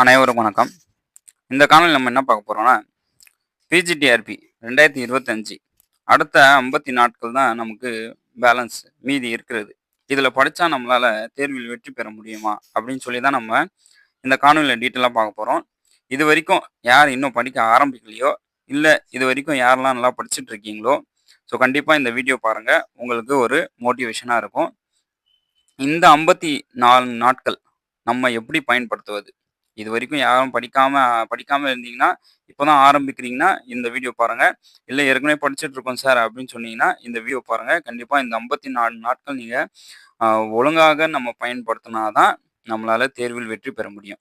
அனைவருக்கும் வணக்கம். இந்த காணொலி நம்ம என்ன பார்க்க போகிறோம்னா பிஜிடிஆர்பி ரெண்டாயிரத்தி இருபத்தஞ்சி. அடுத்த ஐம்பத்தி நாட்கள் தான் நமக்கு பேலன்ஸ் மீதி இருக்கிறது. இதில் படித்தா நம்மளால் தேர்வில் வெற்றி பெற முடியுமா? அப்படின்னு சொல்லி தான் நம்ம இந்த காணொலியில் டீட்டெயிலாக பார்க்க போகிறோம் இது வரைக்கும் யார் இன்னும் படிக்க ஆரம்பிக்கலையோ இல்லை இது வரைக்கும் யாரெல்லாம் நல்லா படிச்சுட்டு இருக்கீங்களோ ஸோ கண்டிப்பாக இந்த வீடியோ பாருங்கள் உங்களுக்கு ஒரு மோட்டிவேஷனாக இருக்கும். இந்த ஐம்பத்தி நாலு நாட்கள் நம்ம எப்படி பயன்படுத்துவது? இது வரைக்கும் யாரும் படிக்காம படிக்காம இருந்தீங்கன்னா இப்போதான் ஆரம்பிக்கிறீங்கன்னா இந்த வீடியோ பாருங்க. இல்லை ஏற்கனவே படிச்சுட்டு இருக்கோம் சார் அப்படின்னு சொன்னீங்கன்னா இந்த வீடியோ பாருங்க. கண்டிப்பா இந்த ஐம்பத்தி நாலு நாட்கள் நீங்க ஒழுங்காக நம்ம பயன்படுத்தினாதான் நம்மளால தேர்வில் வெற்றி பெற முடியும்.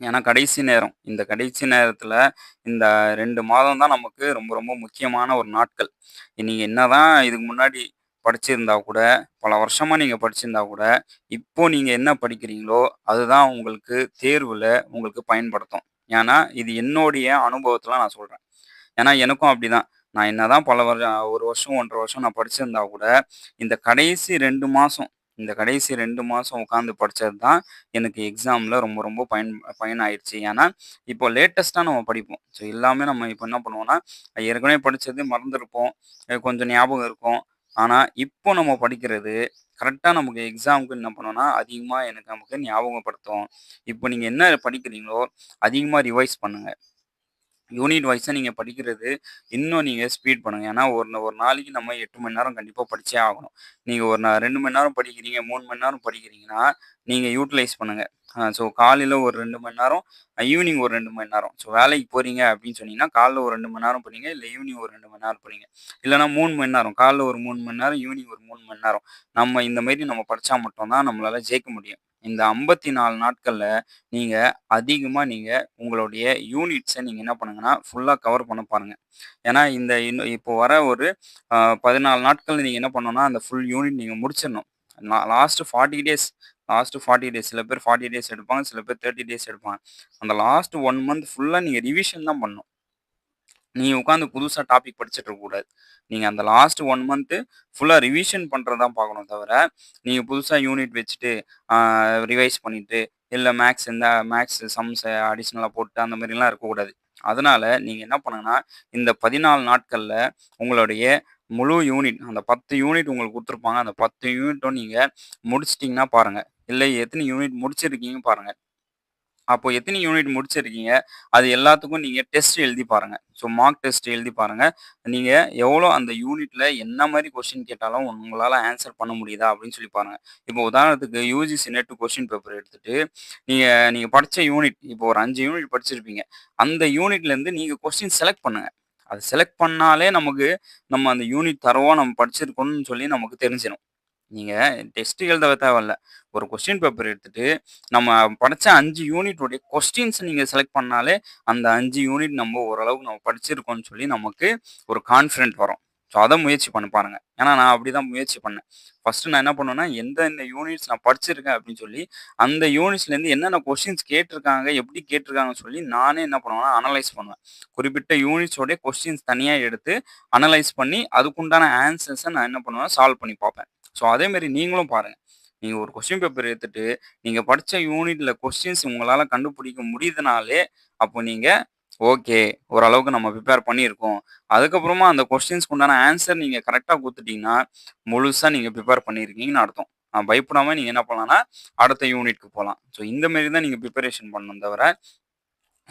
ஏன்னா கடைசி நேரம். இந்த கடைசி நேரத்தில் இந்த ரெண்டு மாதம் தான் நமக்கு ரொம்ப ரொம்ப முக்கியமான ஒரு நாட்கள். நீங்க என்னதான் இதுக்கு முன்னாடி படிச்சிருந்தா கூட பல வருஷமா நீங்க படிச்சிருந்தா கூட இப்போ நீங்க என்ன படிக்கிறீங்களோ அதுதான் உங்களுக்கு தேர்வுல உங்களுக்கு பயன்படுத்தும். ஏன்னா இது என்னுடைய அனுபவத்துல நான் சொல்றேன். ஏன்னா எனக்கும் அப்படிதான். நான் என்னதான் பல வருஷம் ஒரு வருஷம் ஒன்றரை வருஷம் நான் படிச்சிருந்தா கூட இந்த கடைசி ரெண்டு மாசம் இந்த கடைசி ரெண்டு மாதம் உட்காந்து படிச்சது தான் எனக்கு எக்ஸாமில் ரொம்ப ரொம்ப பயன் பயனாயிருச்சு. ஏன்னா இப்போ லேட்டஸ்ட்டாக நம்ம படிப்போம். ஸோ எல்லாமே நம்ம இப்போ என்ன பண்ணுவோம்னா ஏற்கனவே படித்தது மறந்துருப்போம். கொஞ்சம் ஞாபகம் இருக்கும். ஆனால் இப்போ நம்ம படிக்கிறது கரெக்டாக நமக்கு எக்ஸாமுக்கு என்ன பண்ணோம்னா அதிகமாக எனக்கு நமக்கு ஞாபகப்படுத்தும். இப்போ நீங்கள் என்ன படிக்கிறீங்களோ அதிகமாக ரிவைஸ் பண்ணுங்கள் யூனிட் வைஸாக நீங்கள் படிக்கிறது இன்னும் நீங்கள் ஸ்பீட் பண்ணுங்கள் ஏன்னா ஒரு ஒரு நாளைக்கு நம்ம எட்டு மணி நேரம் கண்டிப்பாக படித்தே ஆகணும். நீங்கள் ஒரு ரெண்டு மணி நேரம் படிக்கிறீங்க மூணு மணி நேரம் படிக்கிறீங்கன்னா நீங்கள் யூட்டிலைஸ் பண்ணுங்கள் ஸோ காலையில் ஒரு ரெண்டு மணி நேரம் ஈவினிங் ஒரு ரெண்டு மணி நேரம். ஸோ வேலைக்கு போகிறீங்க அப்படின்னு சொன்னீங்கன்னா காலைல ஒரு ரெண்டு மணி நேரம் படிங்க இல்லை ஈவினிங் ஒரு ரெண்டு மணி நேரம் படிங்க. இல்லைன்னா மூணு மணி நேரம் காலைல ஒரு மூணு மணி நேரம் ஈவினிங் ஒரு மூணு மணி நேரம். நம்ம இந்த மாதிரி நம்ம படித்தா மட்டும்தான் நம்மளால் ஜெயிக்க முடியும். இந்த ஐம்பத்தி நாலு நாட்களில் நீங்கள் அதிகமாக நீங்கள் உங்களுடைய யூனிட்ஸை நீங்கள் என்ன பண்ணுங்கன்னா ஃபுல்லாக கவர் பண்ண பாருங்கள் ஏன்னா இந்த இன்னும் இப்போ வர ஒரு பதினாலு நாட்கள் நீங்கள் என்ன பண்ணணும்னா அந்த ஃபுல் யூனிட் நீங்கள் முடிச்சிடணும். Last forty days last forty days சில பேர் ஃபார்ட்டி டேஸ் எடுப்பாங்க சில பேர் தேர்ட்டி டேஸ் எடுப்பாங்க. அந்த லாஸ்ட் ஒன் மந்த் ஃபுல்லாக நீங்கள் ரிவிஷன் தான் பண்ணணும். நீங்கள் உட்காந்து புதுசாக டாபிக் படிச்சுட்டு இருக்கக்கூடாது நீங்கள் அந்த லாஸ்ட் ஒன் மந்த்து ஃபுல்லாக ரிவிஷன் பண்றதான் பார்க்கணும் தவிர நீங்கள் புதுசாக யூனிட் வச்சுட்டு ரிவைஸ் பண்ணிவிட்டு இல்லை மேக்ஸ் இந்த மேக்ஸ் சம்ஸ் அடிஷ்னலாக போட்டு அந்த மாதிரிலாம் இருக்கக்கூடாது. அதனால் நீங்கள் என்ன பண்ணுங்கன்னா இந்த பதினாலு நாட்களில் உங்களுடைய முழு யூனிட் அந்த பத்து யூனிட் உங்களுக்கு கொடுத்துருப்பாங்க. அந்த பத்து யூனிட்டும் நீங்கள் முடிச்சிட்டிங்கன்னா பாருங்கள் இல்லை எத்தனை யூனிட் முடிச்சிருக்கீங்க பாருங்கள் அப்போ எத்தனை யூனிட் முடிச்சிருக்கீங்க? அது எல்லாத்துக்கும் நீங்கள் டெஸ்ட் எழுதி பாருங்க. ஸோ மார்க் டெஸ்ட் எழுதி பாருங்க. நீங்கள் எவ்வளோ அந்த யூனிட்ல என்ன மாதிரி கொஸ்டின் கேட்டாலும் உங்களால் ஆன்சர் பண்ண முடியுதா? அப்படின்னு சொல்லி பாருங்க. இப்போ உதாரணத்துக்கு யூஜிசி நெட் கொஸ்டின் பேப்பர் எடுத்துட்டு நீங்கள் நீங்கள் படித்த யூனிட் இப்போ ஒரு அஞ்சு யூனிட் படிச்சிருப்பீங்க. அந்த யூனிட்லேருந்து நீங்கள் கொஸ்டின் செலக்ட் பண்ணுங்க. அது செலக்ட் பண்ணாலே நமக்கு நம்ம அந்த யூனிட் தரவா நம்ம படிச்சிருக்கோம்னு சொல்லி நமக்கு தெரிஞ்சிடும் நீங்கள் டெஸ்ட் எழுத தேவையில்ல. ஒரு கொஸ்டின் பேப்பர் எடுத்துட்டு நம்ம படித்த அஞ்சு யூனிட்டோடைய கொஸ்டின்ஸ் நீங்கள் செலக்ட் பண்ணாலே அந்த அஞ்சு யூனிட் நம்ம ஓரளவுக்கு நம்ம படிச்சிருக்கோம்னு சொல்லி நமக்கு ஒரு கான்ஃபிடென்ட் வரும். ஸோ அதை முயற்சி பண்ணி பாருங்க. ஏன்னா நான் அப்படி தான் முயற்சி பண்ணேன். ஃபர்ஸ்ட் நான் என்ன பண்ணுவேன்னா எந்தெந்த யூனிட்ஸ் நான் படிச்சிருக்கேன் அப்படின்னு சொல்லி அந்த யூனிட்ஸ்லேருந்து என்னென்ன கொஸ்டின்ஸ் கேட்டிருக்காங்க எப்படி கேட்டிருக்காங்கன்னு சொல்லி நானே என்ன பண்ணுவேன்னா அனலைஸ் பண்ணுவேன். குறிப்பிட்ட யூனிட்ஸோடைய கொஸ்டின்ஸ் தனியாக எடுத்து அனலைஸ் பண்ணி அதுக்குண்டான ஆன்சர்ஸை நான் என்ன பண்ணுவேன்னா சால்வ் பண்ணி பார்ப்பேன். ஸோ அதேமாரி நீங்களும் பாருங்கள் நீங்கள் ஒரு கொஸ்டின் பேப்பர் எடுத்துட்டு நீங்கள் படித்த யூனிட்டில் கொஸ்டின்ஸ் உங்களால் கண்டுபிடிக்க முடியுதுனாலே அப்போ நீங்கள் ஓகே ஓரளவுக்கு நம்ம ப்ரிப்பேர் பண்ணியிருக்கோம். அதுக்கப்புறமா அந்த கொஸ்டின்ஸ்க்கு உண்டான ஆன்சர் நீங்கள் கரெக்டாக கொடுத்துட்டீங்கன்னா முழுசாக நீங்கள் ப்ரிப்பேர் பண்ணியிருக்கீங்கன்னு அர்த்தம். பயப்படாமல் நீங்கள் என்ன பண்ணலாம்னா அடுத்த யூனிட்க்கு போகலாம். ஸோ இந்த மாரி தான் நீங்கள் ப்ரிப்பரேஷன் பண்ணணும் தவிர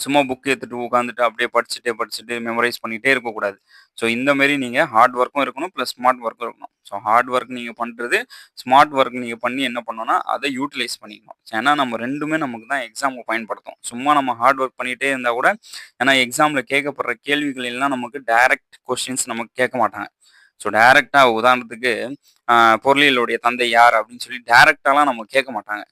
சும்மா புக் எடுத்துகிட்டு உட்காந்துட்டு அப்படியே படிச்சுட்டே படிச்சுட்டு மெமரைஸ் பண்ணிகிட்டே இருக்கக்கூடாது. ஸோ இந்த மாதிரி நீங்கள் ஹார்ட் ஒர்க்கும் இருக்கணும் ப்ளஸ் ஸ்மார்ட் ஒர்க்கும் இருக்கணும். ஸோ ஹார்ட் ஒர்க் நீங்கள் பண்ணுறது ஸ்மார்ட் ஒர்க் நீங்கள் பண்ணி என்ன பண்ணோன்னா அதை யூட்டிலைஸ் பண்ணிக்கணும். ஏன்னா நம்ம ரெண்டுமே நமக்கு தான் எக்ஸாமுக்கு பயன்படுத்தும். சும்மா நம்ம ஹார்ட் ஒர்க் பண்ணிகிட்டே இருந்தால் கூட ஏன்னா எக்ஸாமில் கேட்கப்படுற கேள்விகள் எல்லாம் நமக்கு டைரக்ட் கொஸ்டின்ஸ் நமக்கு கேட்க மாட்டாங்க. ஸோ டைரெக்டாக உதாரணத்துக்கு பொருளியலுடைய தந்தை யார் அப்படின்னு சொல்லி டைரெக்டாலாம் நம்ம கேட்க மாட்டாங்க.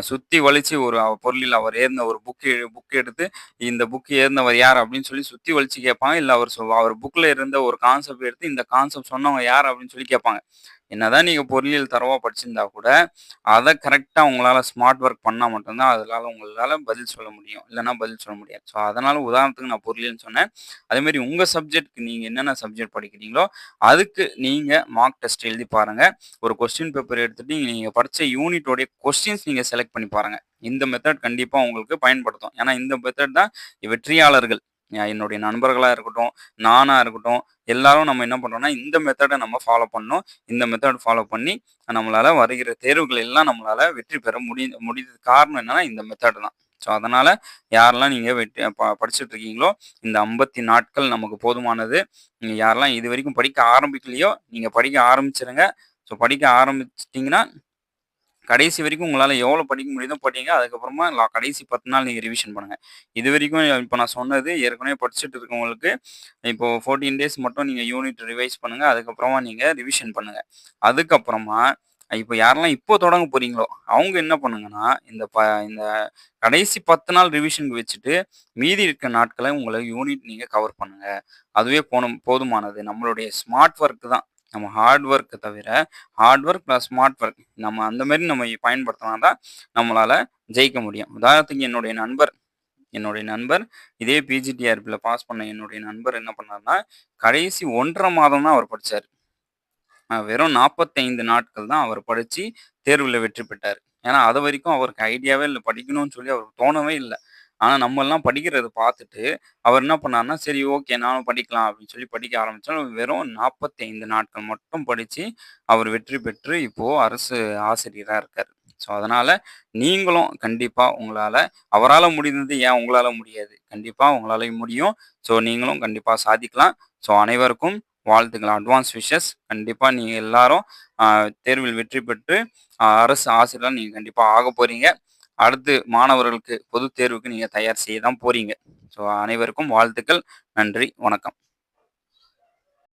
சுத்தி வலிச்சு ஒரு பொருளில் அவர் ஏறின ஒரு புக் புக் எடுத்து இந்த புக் ஏறினவர் யார் அப்படின்னு சொல்லி சுத்தி வலிச்சு கேட்பாங்க. இல்லை அவர் அவர் புக்ல இருந்த ஒரு கான்செப்ட் எடுத்து இந்த கான்செப்ட் சொன்னவங்க யார் அப்படின்னு சொல்லி கேட்பாங்க. என்னதான் நீங்கள் பொறியியல் தரவா படிச்சிருந்தா கூட, அதை கரெக்டாக உங்களால் ஸ்மார்ட் ஒர்க் பண்ணால் மட்டும்தான் அதனால் உங்களால் பதில் சொல்ல முடியும். இல்லைன்னா பதில் சொல்ல முடியாது. ஸோ, அதனால் உதாரணத்துக்கு நான் பொறியியல்னு சொன்னேன். அதேமாரி உங்கள் சப்ஜெக்ட்க்கு நீங்கள் என்னென்ன சப்ஜெக்ட் படிக்கிறீங்களோ, அதுக்கு நீங்கள் மார்க் டெஸ்ட் எழுதி பாருங்கள் ஒரு கொஸ்டின் பேப்பர் எடுத்துகிட்டு நீங்கள் படித்த யூனிட்டோடைய கொஸ்டின்ஸ் நீங்கள் செலக்ட் பண்ணி பாருங்கள் இந்த மெத்தட் கண்டிப்பாக உங்களுக்கு பயன்படுத்தும். ஏன்னா இந்த மெத்தட் தான் வெற்றியாளர்கள். என்னுடைய நண்பர்களாக இருக்கட்டும், நானா இருக்கட்டும், எல்லாரும் நம்ம என்ன பண்ணுறோம்னா இந்த மெத்தடை நம்ம ஃபாலோ பண்ணோம் இந்த மெத்தட் ஃபாலோ பண்ணி நம்மளால் வருகிற தேர்வுகள் எல்லாம் நம்மளால் வெற்றி பெற முடி முடிந்ததுக்கு காரணம் என்னன்னா, இந்த மெத்தடு தான். ஸோ, அதனால் யாரெல்லாம் நீங்கள் வெற்றி ப படிச்சுட்டு இருக்கீங்களோ, இந்த 50 நாட்கள் நமக்கு போதுமானது. நீங்கள் யாரெல்லாம் இதுவரைக்கும் படிக்க ஆரம்பிக்கலையோ, நீங்கள் படிக்க ஆரம்பிச்சிருங்க ஸோ, படிக்க ஆரம்பிச்சிட்டிங்கன்னா கடைசி வரைக்கும் உங்களால் எவ்வளோ படிக்க முடியுதோ படிங்க. அதுக்கப்புறமா கடைசி 10 நாள் நீங்கள் ரிவிஷன் பண்ணுங்க. இதுவரைக்கும் இப்போ நான் சொன்னது ஏற்கனவே படிச்சுட்டு இருக்கவங்களுக்கு, இப்போ 14 டேஸ் மட்டும் நீங்கள் யூனிட் ரிவைஸ் பண்ணுங்கள் அதுக்கப்புறமா நீங்கள் ரிவிஷன் பண்ணுங்கள் அதுக்கப்புறமா இப்போ யாரெல்லாம் இப்போ தொடங்க போறீங்களோ, அவங்க என்ன பண்ணுங்கன்னா, இந்த ப இந்த கடைசி 10 நாள் ரிவிஷனுக்கு வச்சுட்டு, மீதி இருக்க நாட்களை உங்களை யூனிட் நீங்கள் கவர் பண்ணுங்க. அதுவே போன போதுமானது. நம்மளுடைய ஸ்மார்ட் ஒர்க் தான். நம்ம ஹார்ட் ஒர்க்கை தவிர, hard work plus smart work நம்ம அந்த மாதிரி நம்ம பயன்படுத்தினா தான், நம்மளால் ஜெயிக்க முடியும். உதாரணத்துக்கு என்னுடைய நண்பர் என்னுடைய நண்பர் இதே பிஜிடிஆர்பியில் பாஸ் பண்ண என்னுடைய நண்பர் என்ன பண்ணாருன்னா, கடைசி 1 1/2 மாதம் தான் அவர் படித்தார் வெறும் 45 நாட்கள் தான் அவர் படித்து தேர்வில் வெற்றி பெற்றார். ஏன்னா, அதுவரைக்கும் அவருக்கு ஐடியாவே இல்லை படிக்கணும்னு சொல்லி அவருக்கு தோணவே இல்லை. ஆனால் நம்மலாம் படிக்கிறத பார்த்துட்டு, அவர் என்ன பண்ணாருன்னா, சரி ஓகே நானும் படிக்கலாம் அப்படின்னு சொல்லி படிக்க ஆரம்பித்தாலும் வெறும் 45 நாட்கள் மட்டும் படித்து அவர் வெற்றி பெற்று இப்போ அரசு ஆசிரியராக இருக்கார் ஸோ, அதனால் நீங்களும் கண்டிப்பாக உங்களால் அவரால் முடிந்தது ஏன் உங்களால் முடியாது? கண்டிப்பாக உங்களால் முடியும். ஸோ, நீங்களும் கண்டிப்பாக சாதிக்கலாம். ஸோ, அனைவருக்கும் வாழ்த்துக்கள். Advance wishes. கண்டிப்பாக நீங்கள் எல்லாரும் தேர்வில் வெற்றி பெற்று அரசு ஆசிரியர் நீங்கள் கண்டிப்பாக ஆக போகிறீங்க அடுத்து மாணவர்களுக்கு பொது தேர்வுக்கு நீங்கள் தயார் செய்ய தான் போகிறீங்க ஸோ, அனைவருக்கும் வாழ்த்துக்கள். நன்றி. வணக்கம்.